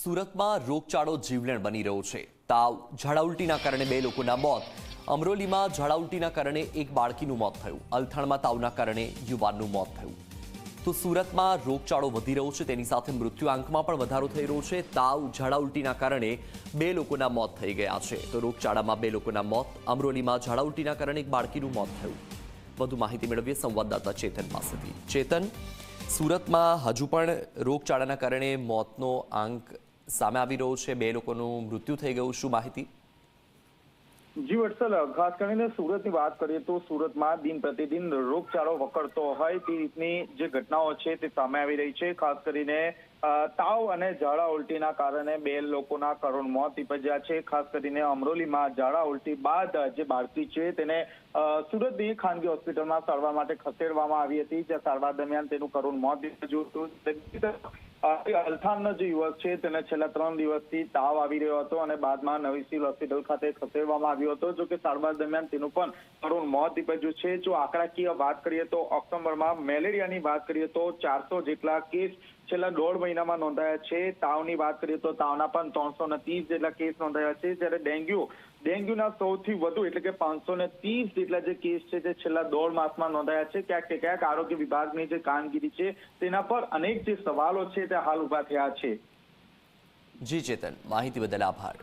સુરતમાં રોગચાળો જીવલેણ બની રહ્યો છે. તાવ ઝાડા ઉલટીના કારણે બે લોકોના મોત. અમરોલીમાં ઝાડા કારણે એક બાળકીનું મોત થયું. અલથાણમાં તાવના કારણે યુવાનનું મોત થયું. તો સુરતમાં રોગચાળો વધી રહ્યો છે, તેની સાથે મૃત્યુઆંકમાં પણ વધારો થઈ રહ્યો છે. તાવ ઝાડા ઉલટીના કારણે બે લોકોના મોત થઈ ગયા છે. તો રોગચાળામાં બે લોકોના મોત. અમરોલીમાં ઝાડા કારણે એક બાળકીનું મોત થયું. વધુ માહિતી મેળવીએ સંવાદદાતા ચેતન પાસેથી. ચેતન સુરતમાં હજુ પણ રોગચાળાના કારણે મોતનો આંક સામે આવી રહ્યો છે. બે લોકોનું મૃત્યુ થઈ ગયું. શું માહિતી? જી વત્સલ, ખાસ કરીને સુરતની વાત કરીએ તો સુરતમાં દિન પ્રતિદિન રોગચાળો વકરતો હોય. તે રીતની જે ઘટનાઓ છે તે સામે આવી રહી છે. ખાસ કરીને તાવ અને ઝાડા ઉલટીના કારણે બે લોકોના કરુણ મોત નિપજ્યા છે. ખાસ કરીને અમરોલીમાં ઝાડા ઉલટી બાદ જે બાળકી છે તેને સુરતની ખાનગી હોસ્પિટલમાં સારવાર માટે ખસેડવામાં આવી હતી. જ્યાં સારવાર દરમિયાન તેનું કરુણ મોત નિપજ્યું હતું. બીજી તરફ, અ, એ અલથાણનો જે યુવક છે તેને છેલ્લા ત્રણ દિવસથી તાવ આવી રહ્યો હતો અને બાદમાં નવી સિવિલ હોસ્પિટલ ખાતે ખસેડવામાં આવ્યો હતો. જો કે સારવાર દરમિયાન તેનું પણ કરુણ મોત નીપજ્યું છે. જો આંકડાકીય વાત કરીએ તો ઓક્ટોબરમાં મેલેરિયાની વાત કરીએ તો ચારસો જેટલા કેસ છેલ્લા દોઢ મહિનામાં નોંધાયા છે. તાવની વાત કરીએ તો તાવના પણ ત્રણસો ને ત્રીસ જેટલા કેસ નોંધાયા છે. જ્યારે ડેન્ગ્યુ, ડેન્ગ્યુના સૌથી વધુ એટલે કે પાંચસો ને ત્રીસ જેટલા જે કેસ છે તે છેલ્લા દોઢ માસમાં નોંધાયા છે. ક્યાંક કે ક્યાંક આરોગ્ય વિભાગની જે કામગીરી છે તેના પર અનેક જે સવાલો છે તે હાલ ઊભા થયા છે. જી ચેતન, માહિતી બદલ આભાર.